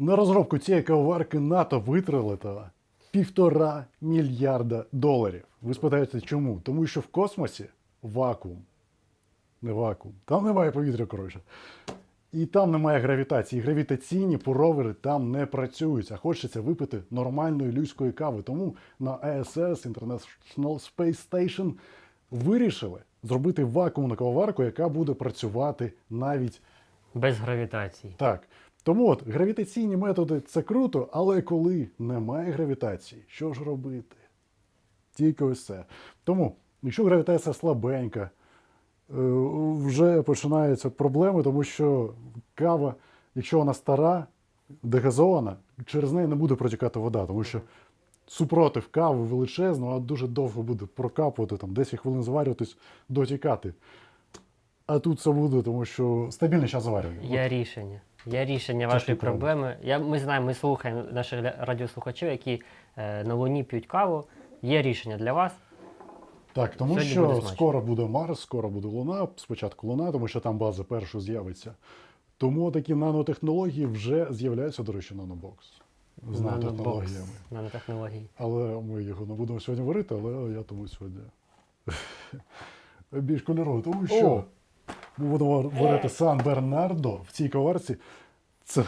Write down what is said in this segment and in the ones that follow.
На розробку цієї кавоварки НАТО витратило півтора мільярда доларів. Ви спитаєте, чому? Тому що в космосі вакуум. Не вакуум. Там немає повітря, коротше. І там немає гравітації. Гравітаційні поровери там не працюють. А хочеться випити нормальної людської кави. Тому на ISS International Space Station вирішили зробити вакуумну кавоварку, яка буде працювати навіть Без гравітації. так. Тому от гравітаційні методи це круто, але коли немає гравітації, що ж робити? Тільки ось це. Тому, якщо гравітація слабенька, е, вже починаються проблеми, тому що кава, якщо вона стара, дегазована, через неї не буде протікати вода, тому що супротив кави величезно, а дуже довго буде прокапувати, там 10 хвилин заварюватись, дотікати. А тут це буде, тому що стабільний час заварювання. Є рішення. Є рішення вашої проблеми. Я, ми знаємо, ми слухаємо наших радіослухачів, які е, на Луні п'ють каву. Є рішення для вас. Так, тому Сьогодні що буде скоро буде Марс, скоро буде Луна, спочатку Луна, тому що там база перша з'явиться. Тому такі нанотехнології вже з'являються, до речі, нанобокс з нанотехнологіями. Нанотехнології. Але ми його не будемо сьогодні варити, але я тому сьогодні більш кольоровий. Тому що О! Ми будемо варити Сан Бернардо в цій коварці. Це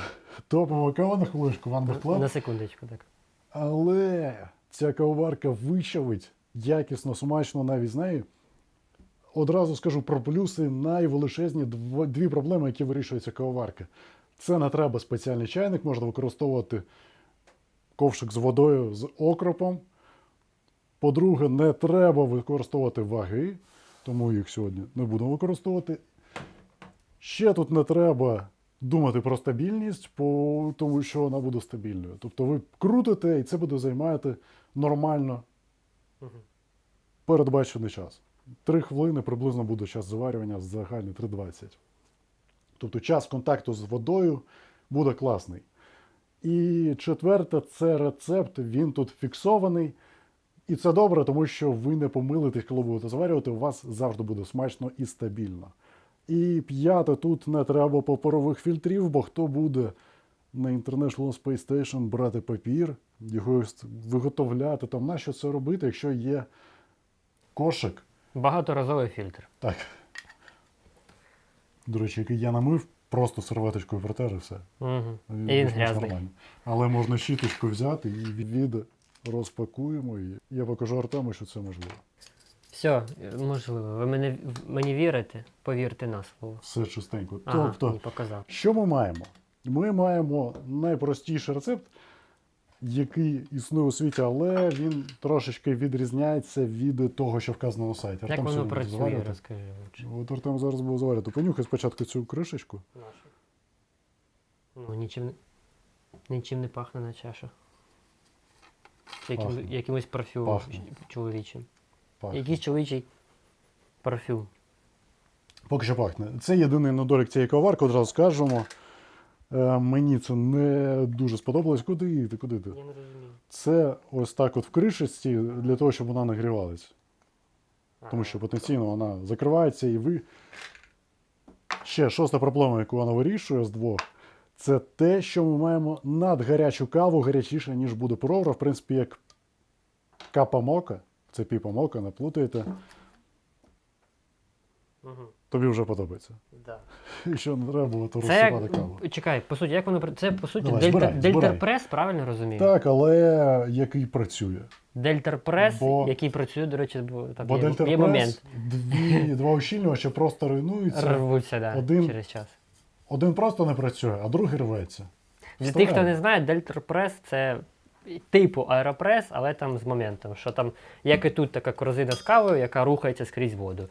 топова кава на хвилинку, Ван Берклаб. На секундочку, так. Але ця кавоварка вичавить якісно, смачно навіть з нею. Одразу скажу про плюси найвеличезні дві проблеми, які вирішується кавоварка. Це не треба спеціальний чайник, можна використовувати ковшик з водою з окропом. По-друге, не треба використовувати ваги, тому їх сьогодні не будемо використовувати. Ще тут не треба думати про стабільність, тому що вона буде стабільною. Тобто ви крутите, і це буде займати нормально передбачений час. Три хвилини приблизно буде час заварювання загальний 3,20. Тобто час контакту з водою буде класний. І четверте, це рецепт, він тут фіксований. І це добре, тому що ви не помилитесь, коли будете заварювати, у вас завжди буде смачно і стабільно. І п'яте, тут не треба паперових фільтрів, бо хто буде на International Space Station брати папір, його виготовляти, там нащо це робити, якщо є кошик. Багаторазовий фільтр. Так. До речі, який я намив, просто серветочкою протер і все. Угу. І він грязний. Але можна щіточку взяти і від розпакуємо. І я покажу Артему, що це можливо. Все, можливо. Ви мене, мені вірите? Повірте на слово. Все чистенько. Ага, тобто, показав. Що ми маємо? Ми маємо найпростіший рецепт, який існує у світі, але він трошечки відрізняється від того, що вказано на сайті. Як воно працює, розкажи. От Артем зараз буде заварювати. Понюхай спочатку цю кришечку. Ну, нічим, не- нічим не пахне на чашах. Яким, Пахне. якимось парфюмом Пахне. чоловічим. Пахне. Якийсь чоловічий парфюм. Поки що пахне. Це єдиний недолік цієї каварки, одразу скажемо. Е, мені це не дуже сподобалось. Куди ти? Куди ти? Я не розумію. Це ось так от в кришечці для того, щоб вона нагрівалась. Тому що потенційно вона закривається і ви. Ще шоста проблема, яку вона вирішує з двох, це те, що ми маємо надгарячу каву гарячіше, ніж буде провра. В принципі, як капа мока, це піпа мока, не плутаєте. Угу. Тобі вже подобається. Да. І що не треба було, то Це розсипати каву. як, чекай, по суті, як воно це по суті Давай, дельта, збирай, збирай. дельтарпрес, правильно розумію? Так, але який працює. Дельтарпрес, Бо- який працює, до речі, бо там Бо є, є момент. дві, два ущільнювача просто руйнуються. Рвуться, да, Один- через час. Один просто не працює, а другий рветься. Для тих, хто не знає, дельтарпрес це типу аеропрес, але там з моментом, що там, як і тут така корзина з кавою, яка рухається скрізь воду.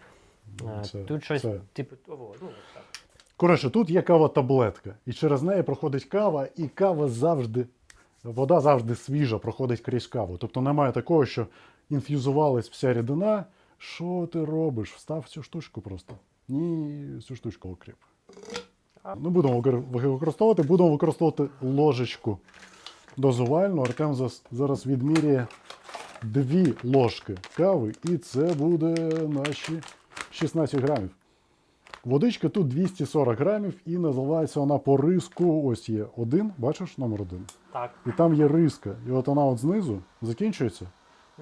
Це- тут щось це. типу того, ну, так. Коротше, тут є кава таблетка, і через неї проходить кава, і кава завжди, вода завжди свіжа проходить крізь каву. Тобто немає такого, що інф'юзувалась вся рідина. Що ти робиш? Встав цю штучку просто. Ні, цю штучку окріп. Не будемо використовувати, будемо використовувати ложечку дозувальну. Артем зараз відміряє дві ложки кави, і це буде наші 16 грамів. Водичка тут 240 грамів і називається вона по риску. Ось є один, бачиш, номер один. Так. І там є риска. І от вона от знизу закінчується.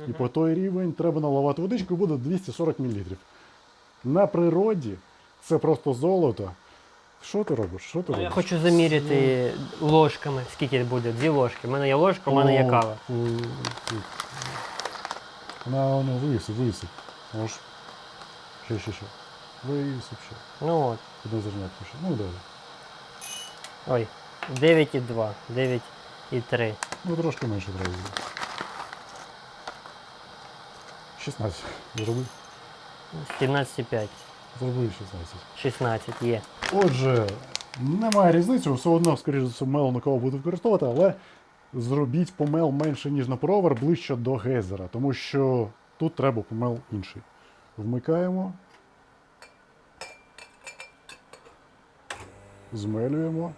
І по той рівень треба наливати водичку, і буде 240 мл. На природі це просто золото. Що ти робиш? Що ти Ну, я робиш? хочу заміряти ложками, скільки буде. Дві ложки. У мене є ложка, у мене є кава. о, о. На, ну, висип. Ще, ще, ще. Висип ще. Ну от. Одне зернятко ще. Ну, далі. Ой. 9,2, 9,3. Ну, трошки менше треба буде. 16. Зроби. 17,5. Зроби 16. 16 є. Отже, немає різниці, все одно, скоріш за все, мел на кого буде використовувати, але зробіть помел менше, ніж на провер, ближче до гейзера, тому що тут треба помел інший. Вмикаємо. Змелюємо.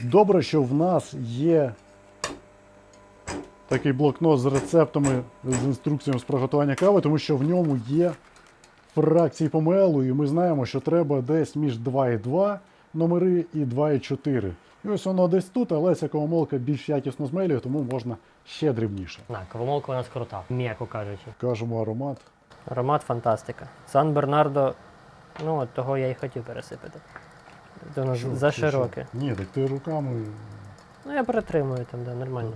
Добре, що в нас є такий блокнот з рецептами, з інструкціями з приготування кави, тому що в ньому є фракції помелу, і ми знаємо, що треба десь між 2,2 номери і 2,4. І ось воно десь тут, але ця кавомолка більш якісно змелює, тому можна ще дрібніше. На, кавомолка у нас крута, м'яко кажучи. Кажемо аромат. Аромат фантастика. Сан Бернардо, ну от того я і хотів пересипати. Воно за широке. Ні, так ти руками. Ну я перетримую там, да, нормально.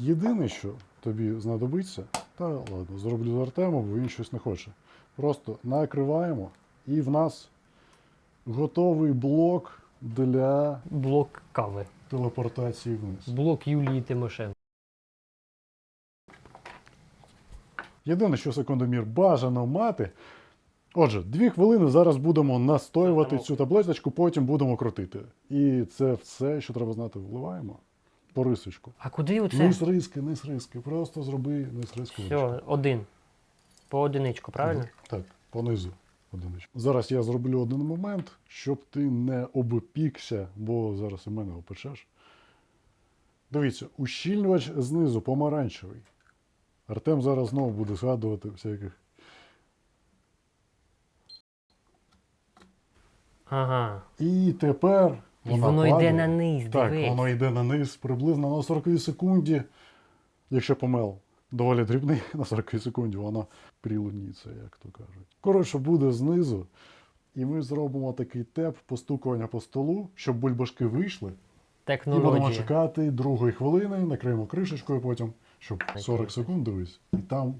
Єдине, що тобі знадобиться, та ладно, зроблю з Артемом, бо він щось не хоче. Просто накриваємо, і в нас готовий блок для Блок кави. телепортації вниз. Блок Юлії Тимошенко. Єдине, що секундомір бажано мати. Отже, дві хвилини зараз будемо настоювати цю таблеточку, потім будемо крутити. І це все, що треба знати, вливаємо по рисочку. А куди оце? Низ риски, низ риски. Просто зроби низ риску. Все, один. По одиничку, правильно? Так, понизу. Одиничку. Зараз я зроблю один момент, щоб ти не обпікся, бо зараз і мене опечеш. Дивіться, ущільнювач знизу помаранчевий. Артем зараз знову буде згадувати всяких. Ага. І тепер. І вона воно йде на низ, Так, дивись. воно йде на низ приблизно на 40 секунді. Якщо помел доволі дрібний, на 40 секунді воно прилуніться, як то кажуть. Коротше, буде знизу. І ми зробимо такий теп постукування по столу, щоб бульбашки вийшли. І будемо чекати другої хвилини, накриємо кришечкою потім, щоб 40 секунд дивись. І там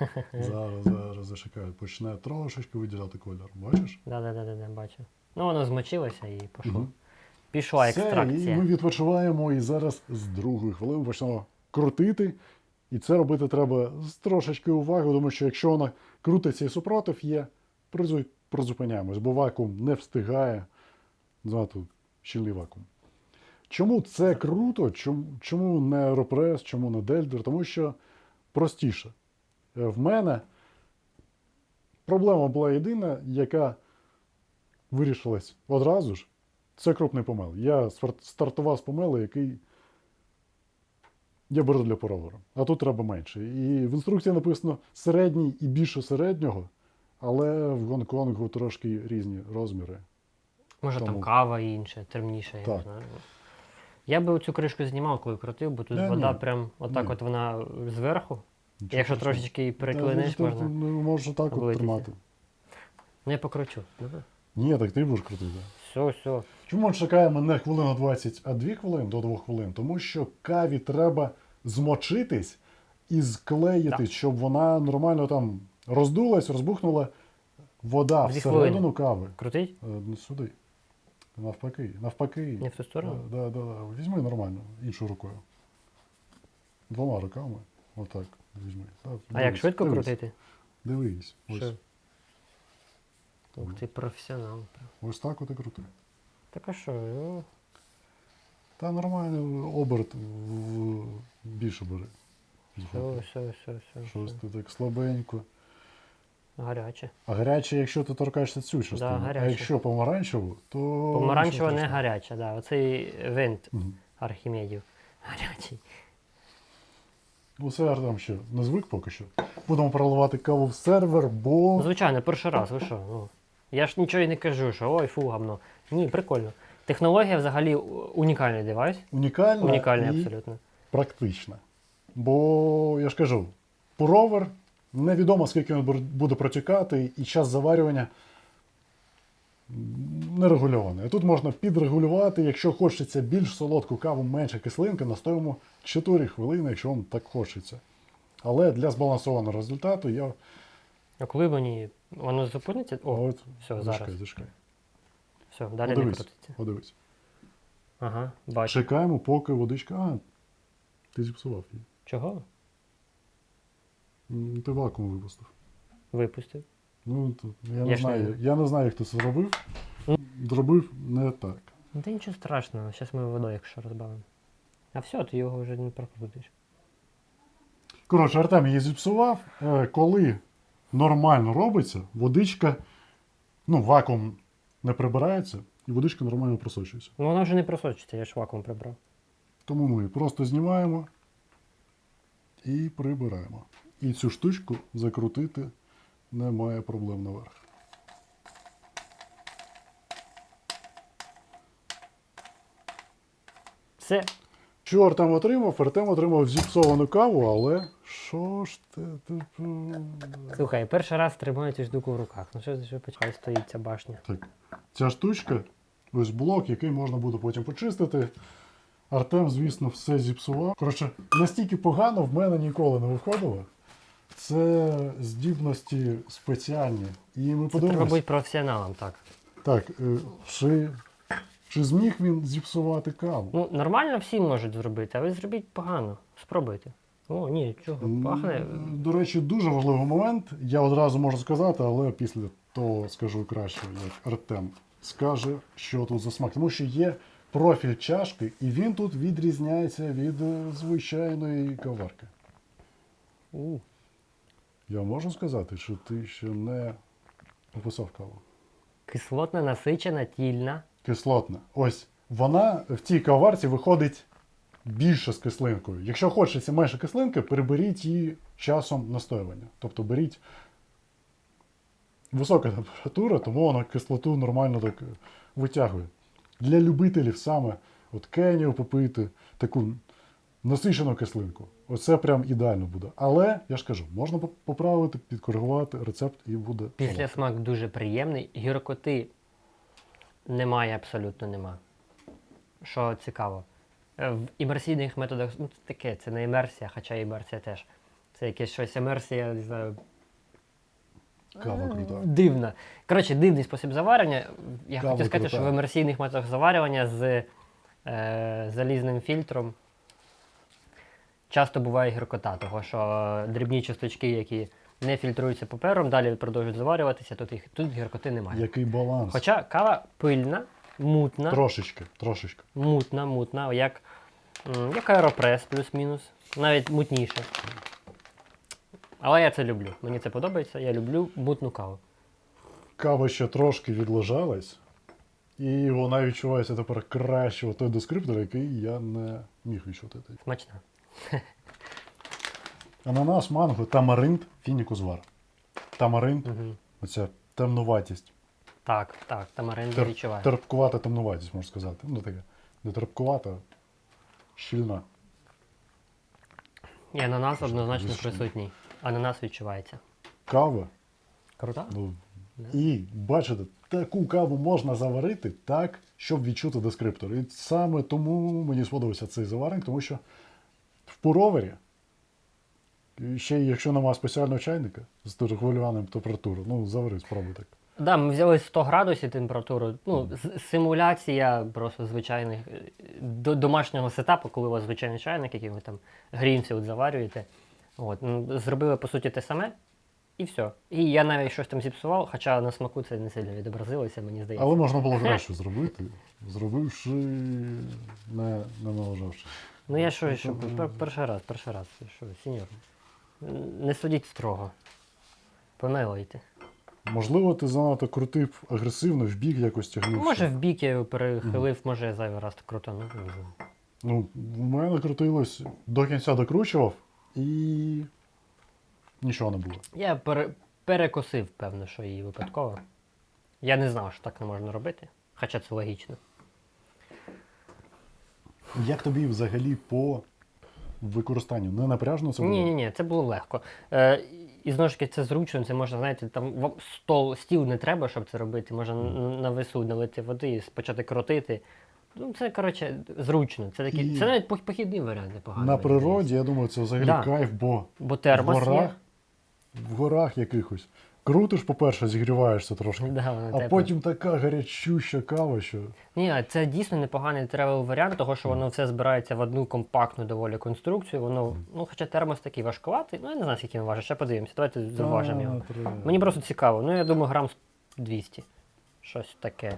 зараз, зараз зачекаю, почне трошечки виділяти кольор. Бачиш? Да, да, да, да, да, бачу. Ну воно змочилося і пішло. Мгм. Пішла Все, екстракція. і ми відпочиваємо і зараз з другої хвилини почнемо крутити. І це робити треба з трошечки уваги, тому що якщо вона крутиться і супротив є, призу- призупиняємось, бо вакуум не встигає знати щільний вакуум. Чому це круто? Чому, чому не Aeropress, чому не Дельдер? Тому що простіше. Е, В мене проблема була єдина, яка вирішилась одразу ж. Це крупний помел. Я стартував з помелу, який я беру для поровера. А тут треба менше. І в інструкції написано середній і більше середнього, але в Гонконгу трошки різні розміри. Може там кава інша, темніша, я не знаю. Я би цю кришку знімав, коли крутив, бо тут Ні, вода ні. прям отак Ні. от вона зверху. Нічого Якщо трошечки її Та, переклинеш, ти- можна. так от тримати. Ну я покручу. Добре? Ні, так ти будеш крутити. Все, все. Чому ми чекаємо не хвилину 20, а 2 хвилини до 2 хвилин? Тому що каві треба змочитись і склеїтись, Так. щоб вона нормально там роздулась, розбухнула вода Дві всередину хвилини. кави. Крутить? Е, Не сюди. Навпаки. Навпаки. Не в ту сторону? Да, да, да, да. Візьми нормально, іншою рукою. Двома руками. Отак. Візьми. Да, А як швидко дивись, крутити? Дивись. Ось, Що? Ух ти, професіонал. ось так от і крути. Так а що? ну, Та нормально оберт в- більше бери. Все, все, все, все. Щось все. ти так слабенько. Гаряче. А гаряче, якщо ти торкаєшся цю частину. а гаряче. якщо помаранчеву, то. Помаранчева не гаряча, да. Оцей винт Мгм. Архімедів. Гарячий. Усе Артем ще не звик поки що. Будемо переливати каву в сервер, бо. Ну, Звичайно, перший раз, ви що? Ну, я ж нічого і не кажу, що ой, фу, гамно. Ні, прикольно. Технологія взагалі унікальний девайс. Унікальна Унікальний і абсолютно. практична. Бо я ж кажу, пуровер невідомо скільки він буде протікати, і час заварювання нерегульований. Тут можна підрегулювати, якщо хочеться більш солодку каву, менше кислинки, настоїмо 4 хвилини, якщо вам так хочеться. Але для збалансованого результату я А коли мені воно зупиниться? О, от все, зачекай, зараз. зачекай. Все, далі не Подивись, крутиться. подивись. Ага, бачу. Чекаємо, поки водичка. А, ти зіпсував її. Чого? М, Ти вакуум випустив. Випустив. Ну, то, я, Я не ж знаю, не- я не знаю, як ти це зробив. Ну. Зробив не так. Ну, Та нічого страшного, зараз ми водою, якщо розбавимо. А все, ти його вже не прокрутиш. Коротше, Артем її зіпсував. Е, Коли нормально робиться, водичка, ну, вакуум не прибирається, і водичка нормально просочується. Ну вона вже не просочиться, я ж вакуум прибрав. Тому ми просто знімаємо і прибираємо. І цю штучку закрутити немає проблем наверх. Все, Що Артем отримав? Артем отримав зіпсовану каву, але що ж ти тут? слухай, перший раз тримаю цю штуку в руках. Ну що ж почекай, стоїть ця башня. Так, ця штучка, ось блок, який можна буде потім почистити. Артем, звісно, все зіпсував. Коротше, настільки погано в мене ніколи не виходило. Це здібності спеціальні. І ми Це треба подивимося. бути професіоналом, так. Так, е, чи, зміг він зіпсувати каву? Ну, нормально всі можуть зробити, а ви зробіть погано. Спробуйте. О, ні, чого, пахне. До речі, дуже важливий момент. Я одразу можу сказати, але після того скажу краще, як Артем скаже, що тут за смак. Тому що є профіль чашки, і він тут відрізняється від е, звичайної каварки. У, Я можу сказати, що ти ще не описав каву. Кислотна, насичена, тільна. Кислотна. Ось вона в цій каварці виходить більше з кислинкою. Якщо хочеться менше кислинки, переберіть її часом настоювання. Тобто беріть висока температура, тому вона кислоту нормально так витягує. Для любителів саме от кенію попити, таку насичену кислинку. Оце прям ідеально буде. Але я ж кажу, можна поправити, підкоригувати рецепт і буде. Після смак дуже приємний. Гіркоти немає, абсолютно нема. Що цікаво. Е, В імерсійних методах, ну це таке, це не імерсія, хоча імерсія теж. Це якесь щось імерсія, не знаю, Кава крута. дивна. Коротше, дивний спосіб заварення. Я Кава хотів сказати, крута. що в імерсійних методах заварювання з е, залізним фільтром часто буває гіркота, того що дрібні часточки, які не фільтруються папером, далі продовжують заварюватися, тут, їх, тут гіркоти немає. Який баланс? Хоча кава пильна, мутна, Трошечки, трошечки. мутна, мутна, як, як аеропрес плюс-мінус, навіть мутніше. Але я це люблю. Мені це подобається. Я люблю мутну каву. Кава ще трошки відлежалась, і вона відчувається тепер краще от той дескриптор, який я не міг відчути. Смачна. Ананас, манго, тамаринд, фінікузвар. Тамаринд, Угу. оця темнуватість. Так, так, тамаринду Тер- відчуваю. терпкувата темнуватість, можна сказати. Ну, така, не терпкувата, щільна. І ананас однозначно Звичайно. присутній. Ананас відчувається. Кава. Круто? Ну. І бачите, таку каву можна заварити так, щоб відчути дескриптор. І саме тому мені сподобався цей заварник, тому що в пуровері, і ще якщо немає спеціального чайника з дуже хвилюваним температурою, ну завари, спробуй так. Да, ми взяли 100 градусів температуру. Ну, симуляція просто звичайних е, до домашнього сетапу, коли у вас звичайний чайник, який ви там грінфілд заварюєте. От, ну, зробили по суті те саме, і все. І я навіть щось там зіпсував, хоча на смаку це не сильно відобразилося, мені здається. Але можна було краще зробити, зробивши, не, не налажавши. Ну я що, що перший раз, перший раз. Що, сеньор, не судіть строго. Помилуйте. Можливо, ти занадто крутив агресивно, в бік якось тягнув. Може в бік я його перехилив, може я зайвий раз круто. Ну. Ну, в мене крутилось, до кінця докручував, і нічого не було. Я пере, перекосив, певно, що її випадково. Я не знав, що так не можна робити. Хоча це логічно. Як тобі взагалі по використанню? Не напряжно це було? Ні, ні, ні, це було легко. Е, і знову ж таки, це зручно, це можна, знаєте, там стол, стіл не треба, щоб це робити. Можна на весу налити води і почати крутити. Ну, це, коротше, зручно. Це такий, І- це навіть похідний варіант непоганий. На природі, я думаю, це взагалі Да. кайф, бо Бо термос в горах, є. в горах якихось. Крутиш, по-перше, зігріваєшся трошки. Да, А тепле. потім така гарячуща кава, що Ні, це дійсно непоганий тревел варіант, того що воно все збирається в одну компактну доволі конструкцію. Воно, ну, хоча термос такий важкуватий, ну я не знаю, скільки він важить, ще подивимося. Давайте заважимо його. Треба. Мені просто цікаво. Ну, я думаю, грам 200. Щось таке.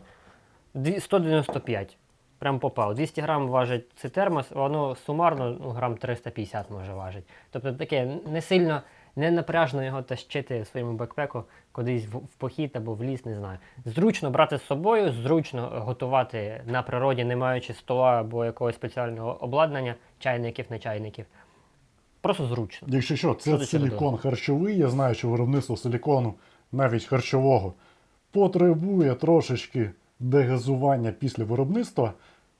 195. Прям попав. 200 грам важить цей термос, воно сумарно ну, грам 350 може важить. Тобто таке не сильно, не напряжно його тащити в своєму бекпеку кудись в, в похід або в ліс, не знаю. Зручно брати з собою, зручно готувати на природі, не маючи стола або якогось спеціального обладнання, чайників, не чайників. Просто зручно. Якщо що, це Що силікон харчовий. Я знаю, що виробництво силікону, навіть харчового, потребує трошечки дегазування після виробництва.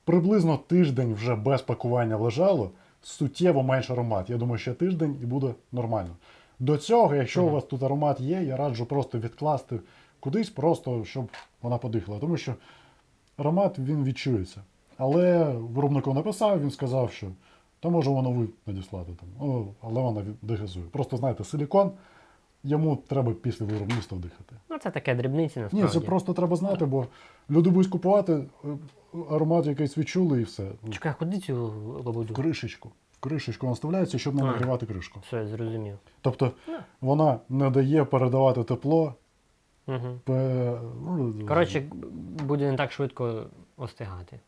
Приблизно тиждень вже без пакування лежало, суттєво менше аромат. Я думаю, ще тиждень і буде нормально. До цього, якщо у вас тут аромат є, я раджу просто відкласти кудись, просто щоб вона подихала. Тому що аромат він відчується. Але виробнику написав, він сказав, що та може воно ви надіслати там. Ну, але вона дегазує. Просто знаєте, силікон, йому треба після виробництва дихати. Ну, це таке дрібниці насправді. Ні, це просто треба знати, бо люди будуть купувати, е, аромат якийсь відчули і все. Чекай, куди цю В кришечку. Кришечку наставляється, щоб не А. нагрівати кришку. Все, зрозумів. Тобто вона не дає передавати тепло. Угу. пе- ну, Коротше, буде не так швидко остигати.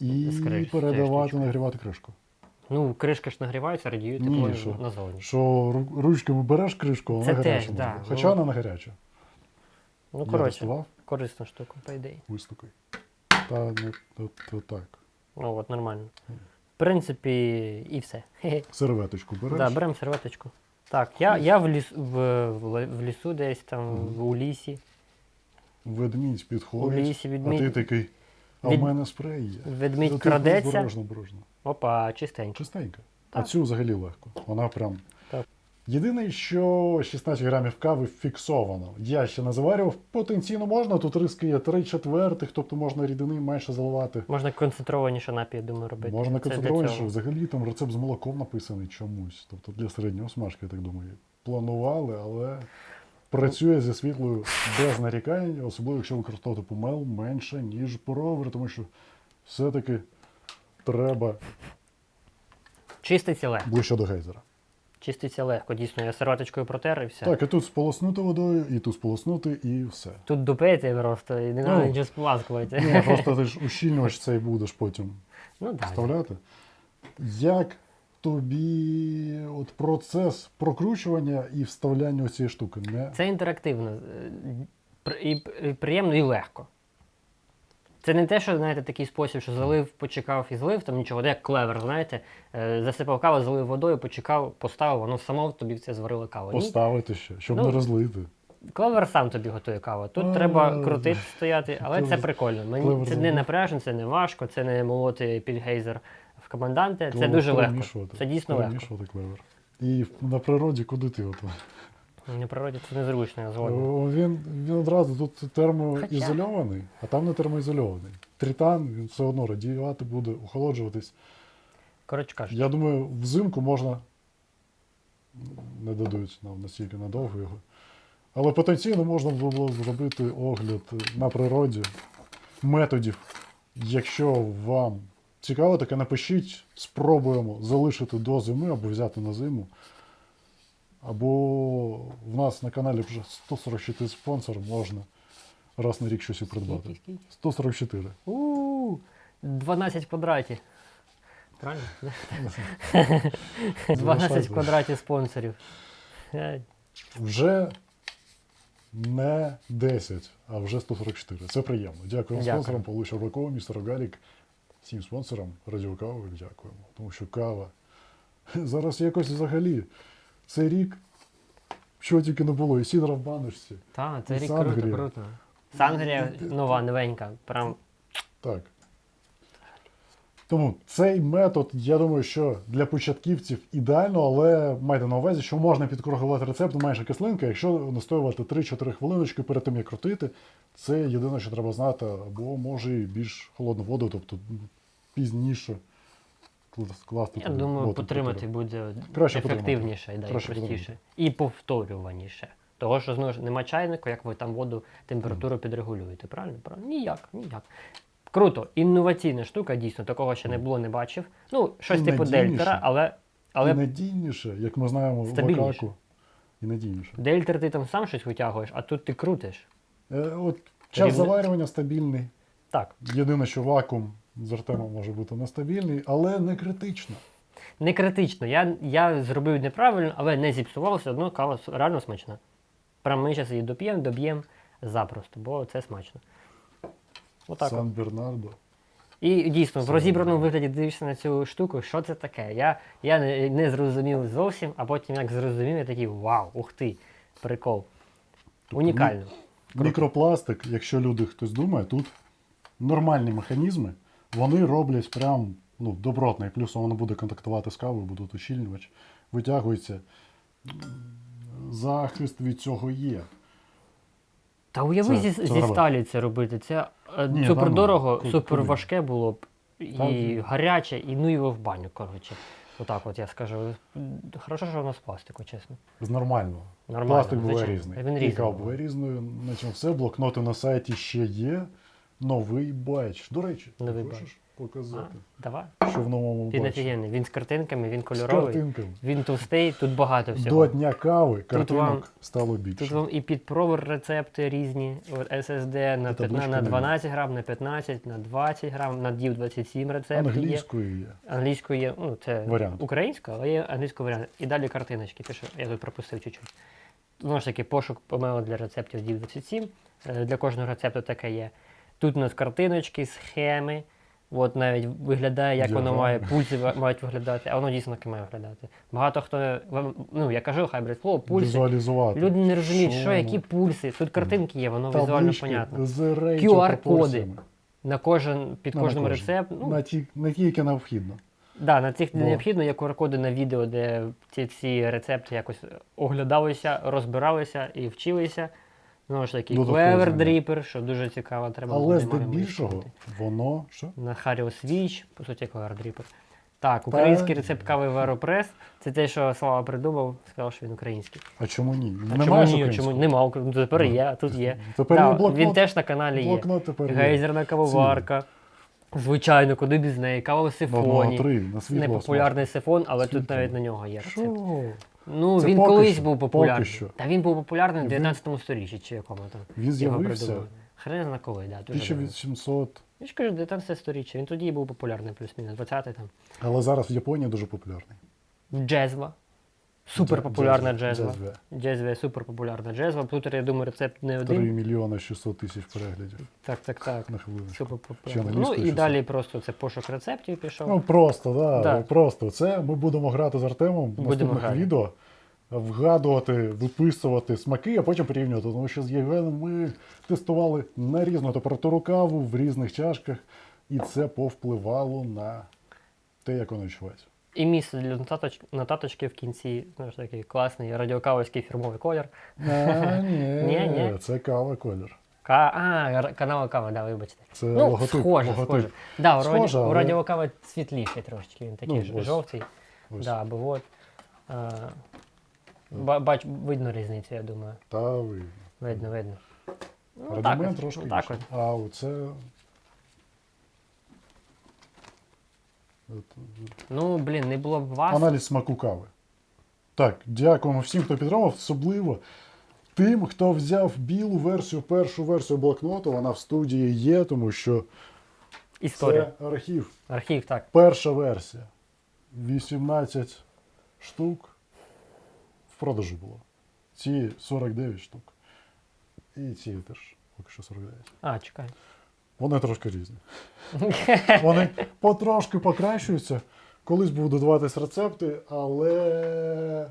і з передавати, нагрівати кришку. Ну, кришка ж нагрівається, радіює Ні, тепло що? назовні. Що ру- ручками береш кришку, а вона Це гаряча. теж, да. Хоча ну. вона не гаряча. Ну, Я коротше, тестував, корисна штука, по ідеї. вистукай. Та не то, то так. Ну, от, нормально. В принципі, і все. Серветочку береш. Да, беремо серветочку. Так, я, я в, ліс, в, в, в лісу десь там, в, у лісі. Ведмідь підходить. У лісі лісі А ти такий. А від- в мене спрей є. ведмідь ти крадеться. Обережно, обережно. Опа, чистенько. Чистенька. А Так. цю взагалі легко. Вона прям. Єдине, що 16 грамів кави фіксовано. Я ще не заварював. Потенційно можна. Тут риски є 3 четвертих, тобто можна рідини менше заливати. Можна концентрованіше напій, я думаю, робити. Можна Це концентрованіше. Взагалі там рецепт з молоком написаний чомусь. Тобто для середнього смажки, я так думаю. Планували, але працює зі світлою без нарікань, особливо якщо використовувати помел менше, ніж поровер, тому що все-таки треба Чиститься легко. ближче до гейзера. Чиститься легко, дійсно. Я серветочкою протер і все. Так, і тут сполоснути водою, і тут сполоснути, і все. Тут дупити просто, і не Ну, треба нічого спласкувати. Ні, просто ти ж ущільнювач цей будеш потім Ну вставляти. Як тобі от процес прокручування і вставляння цієї штуки? Не... Це інтерактивно. е, І, і приємно, і легко. Це не те, що знаєте, такий спосіб, що залив, почекав і злив, там нічого, як клевер, знаєте, е, засипав каву, залив водою, почекав, поставив, воно само тобі це зварило каву. Поставити ще, щоб Ну, не розлити. Клевер сам тобі готує каву. Тут А, треба крутити, стояти, але це клевер- прикольно. Мені клевер це не напряжно, це не важко, це не молоти підгейзер в команданте. Це дуже легко. Це дійсно легко. клевер. І на природі куди ти от? На природі це незручно, я згоден. Він, він одразу тут термоізольований, а там не термоізольований. Тритан він все одно радіювати буде, охолоджуватись. Коротше кажучи, Я думаю, взимку можна не дадуть нам настільки надовго його. Але потенційно можна було зробити огляд на природі методів. Якщо вам цікаво, таке напишіть, спробуємо залишити до зими або взяти на зиму. Або в нас на каналі вже 144 спонсор, можна раз на рік щось і придбати. Скільки, скільки? 144. У 12 квадратів. Правильно? 12 квадратів спонсорів. Вже не 10, а вже 144. Це приємно. Дякуємо Дякую. спонсорам Павлу Щербакову, містеру Галік, всім спонсорам Радіокави дякуємо. Тому що кава Зараз якось взагалі. Цей рік, що тільки не було, і сідра в баночці. Так, це І рік Сангрія. круто, круто. Сангрія нова, новенька. Прям Так. Тому цей метод, я думаю, що для початківців ідеально, але майте на увазі, що можна підкоригувати рецепт майже кислинка, якщо настоювати 3-4 хвилиночки перед тим, як крутити. Це єдине, що треба знати, або може і більш холодну воду, тобто пізніше кла- класти. Я думаю, воду, потримати буде Краще ефективніше да, і Краще простіше. І повторюваніше. Того, що знову ж нема чайнику, як ви там воду температуру підрегулюєте. Правильно? Правильно? Ніяк, ніяк. Круто, інноваційна штука, дійсно, такого ще не було, не бачив. Ну, щось І типу надійніше. дельтера, але, І але надійніше, як ми знаємо в Стабільніше. Акаку. І надійніше. дельтер ти там сам щось витягуєш, а тут ти крутиш. Е, от час Рівне- заварювання стабільний. Так. Єдине, що вакуум з Артемом може бути нестабільний, але не критично. Не критично. Я, я зробив неправильно, але не зіпсував, все одно кава реально смачна. Прям ми зараз її доп'ємо, доб'ємо запросто, бо це смачно. Отак. Сан Бернардо. І дійсно, в розібраному вигляді дивишся на цю штуку, що це таке. Я, я не, не зрозумів зовсім, а потім як зрозумів, я такий вау, ух ти, прикол. Тобто Унікально. Мікропластик, якщо люди хтось думає, тут нормальні механізми, вони роблять прям ну, добротно, і плюс воно буде контактувати з кавою, буде ущільнювач, витягується. Захист від цього є. Та уяви Це- зі, зі сталі це робити. Це е, Ні, супер там, дорого, ку- супер куди? важке було б, і Там- гаряче, і ну його в баню, коротше. Отак от я скажу. Хорошо, що воно з пластику, чесно. З нормального. Нормально, Пластик буває звичайно. різний. Він І різний кава буває. різною. На цьому все. Блокноти на сайті ще є. Новий байч. До речі, ти Новий хочеш байч. А, показати, давай. що в новому Він байчі? офігенний. Він з картинками, він З кольоровий, картинками. він товстий, тут багато всього. До дня кави картинок вам- стало більше. Тут вам і підпровер рецепти різні. От SSD на, І 15, на нові. 12 грам, на 15, на 20 грам, на DIV 27 рецепти є. Англійською є. Англійською є, ну це Варіант. українська, але є англійський варіант. І далі картиночки. Пише, я тут пропустив чуть-чуть. Знову ж таки, пошук помилок для рецептів DIV 27. Е, Для кожного рецепту таке є. Тут у нас картиночки, схеми. От навіть виглядає, як воно має, пульси мають виглядати, а воно дійсно так і має виглядати. Багато хто, ну я кажу, хай брать слово, пульси. Візуалізувати. Люди не розуміють, що, Що які пульси. Тут картинки є, воно візуально Таблички понятно. QR-коди. На кожен, під кожним на кожен. рецепт. Ну, На ті, на ті, які необхідно. Да, на цих Бо- необхідно є QR-коди на відео, де ці всі рецепти якось оглядалися, розбиралися і вчилися. Знову ж таки, Clever знання. Dripper, що дуже цікаво, треба Але буде, здебільшого вивчити. воно що? На Hario Switch, по суті, Clever Dripper. Так, український рецепт кави в Aeropress. Це те, що Слава придумав, сказав, що він український. А чому ні? А Немає чому ні? українського? Чому нема? Ну, Тепер є, а тут є. Тепер Да, є блокнот. він теж на каналі є. Блокнот тепер є. Гейзерна кавоварка. Звичайно, куди без неї, кава в Ну, сифоні. три, на світло Непопулярний сифон, але тут навіть на нього є Що? Ну, Це він поки колись що, був поки популярний. що. Та він був популярний в Він- 19 сторіччі чи якому там. Він з'явився придумали. Хрен зна коли, да, дуже давно. 1800, Я ж кажу, 19 сторіччя. Він тоді і був популярний, плюс-мінус, 20 там. але зараз в Японії дуже популярний. Джезва. Супер популярна Джезва, джезва. джезва. Джезва супер джезва. Тут, я думаю, рецепт не 3 один. мільйони 600 тисяч переглядів Так, так, так. на хвилиночку. Ще. Ну і далі просто це пошук рецептів пішов. Ну просто, да, Да. просто. Це ми будемо грати з Артемом в наступних грати. відео, вгадувати, виписувати смаки, а потім порівнювати. Тому що з Євгеном ми тестували на різну температуру каву в різних чашках, і це повпливало на те, як воно відчувається. І місце для нотаточ... нотаточки в кінці, знаєш, такий класний радіокавовський фірмовий колір. А, ні, Ні, це кава колір. Ка... А, канал кава, да, вибачте. Це ну, логотип. схоже, логотип. схоже. Да, у, раді... у але- радіокава світліший трошечки, він такий Ну, ось. жовтий. Ось. Да, бо от. А, бач, видно різницю, я думаю. Та ви. Видно, видно. Ну, так, Радімен трошки так от. А оце. Ну, блін, не було б вас. Аналіз смаку кави. Так, дякуємо всім, хто підтримав, особливо тим, хто взяв білу версію, першу версію блокноту. Вона в студії є, тому що Історія. це архів. Архів, так. Перша версія. 18 штук в продажу було. Ці 49 штук. І ці теж поки що 49. А, чекай. Вони трошки різні. Вони потрошки покращуються, Колись будуть додаватись рецепти, але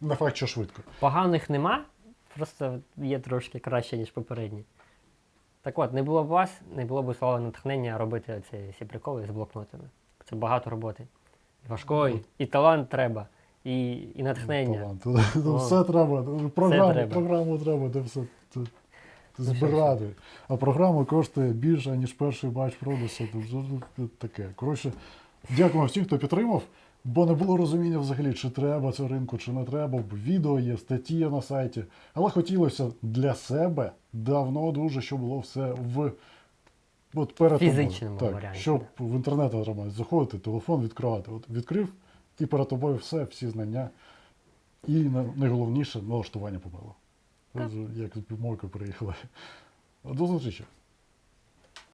не факт, що швидко. Поганих нема, просто є трошки краще, ніж попередні. Так от, не було б вас, не було б слава натхнення робити ці всі приколи з блокнотами. Це багато роботи. Важкої, і талант треба, і, і натхнення. Талант. Все треба. Програму, треба. програму треба, де все збирати. А програма коштує більше, ніж перший батч продусу. Таке. Коротше, дякую всім, хто підтримав. Бо не було розуміння взагалі, чи треба це ринку, чи не треба. Відео є, статті є на сайті. Але хотілося для себе давно дуже, щоб було все в от перед. Фізичному так, варіанті, Щоб в інтернет треба заходити, телефон відкривати. От відкрив, і перед тобою все, всі знання. І найголовніше налаштування помило. Так. Як з мойкою приїхала. До зустрічі.